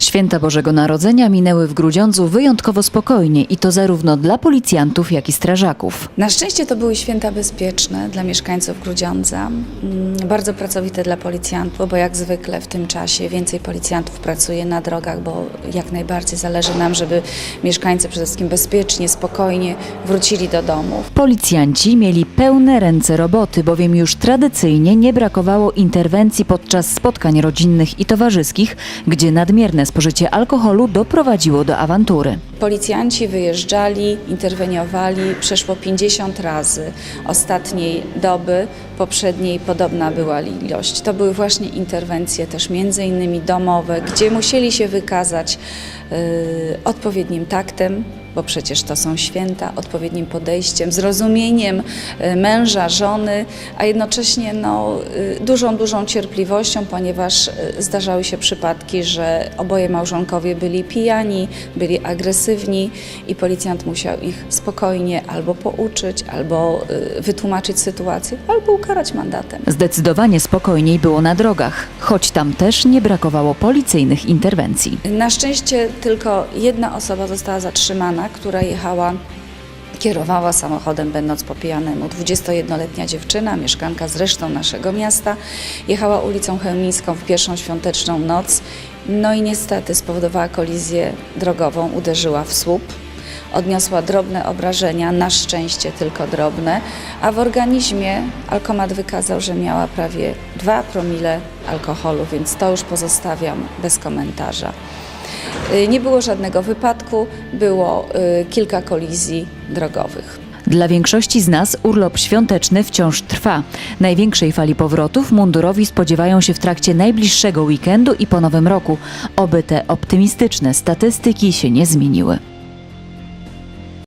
Święta Bożego Narodzenia minęły w Grudziądzu wyjątkowo spokojnie i to zarówno dla policjantów, jak i strażaków. Na szczęście to były święta bezpieczne dla mieszkańców Grudziądza, Mm, bardzo pracowite dla policjantów, bo jak zwykle w tym czasie więcej policjantów pracuje na drogach, bo jak najbardziej zależy nam, żeby mieszkańcy przede wszystkim bezpiecznie, spokojnie wrócili do domów. Policjanci mieli pełne ręce roboty, bowiem już tradycyjnie nie brakowało interwencji podczas spotkań rodzinnych i towarzyskich, gdzie nadmierne spożycie alkoholu doprowadziło do awantury. Policjanci wyjeżdżali, interweniowali przeszło 50 razy ostatniej doby, poprzedniej podobna była ilość. To były właśnie interwencje też między innymi domowe, gdzie musieli się wykazać y, odpowiednim taktem, bo przecież to są święta, odpowiednim podejściem, zrozumieniem y, męża, żony, a jednocześnie no, y, dużą, dużą cierpliwością, ponieważ y, zdarzały się przypadki, że oboje małżonkowie byli pijani, byli agresywni i policjant musiał ich spokojnie albo pouczyć, albo wytłumaczyć sytuację, albo ukarać mandatem. Zdecydowanie spokojniej było na drogach, choć tam też nie brakowało policyjnych interwencji. Na szczęście tylko jedna osoba została zatrzymana, która jechała, kierowała samochodem będąc po pijanemu. 21-letnia dziewczyna, mieszkanka zresztą naszego miasta, jechała ulicą Chełmińską w pierwszą świąteczną noc. No i niestety spowodowała kolizję drogową, uderzyła w słup. Odniosła drobne obrażenia, na szczęście tylko drobne, a w organizmie alkomat wykazał, że miała prawie 2 promile alkoholu, więc to już pozostawiam bez komentarza. Y, Nie było żadnego wypadku, było y, kilka kolizji drogowych. Dla większości z nas urlop świąteczny wciąż trwa. Największej fali powrotów mundurowi spodziewają się w trakcie najbliższego weekendu i po nowym roku. Oby te optymistyczne statystyki się nie zmieniły.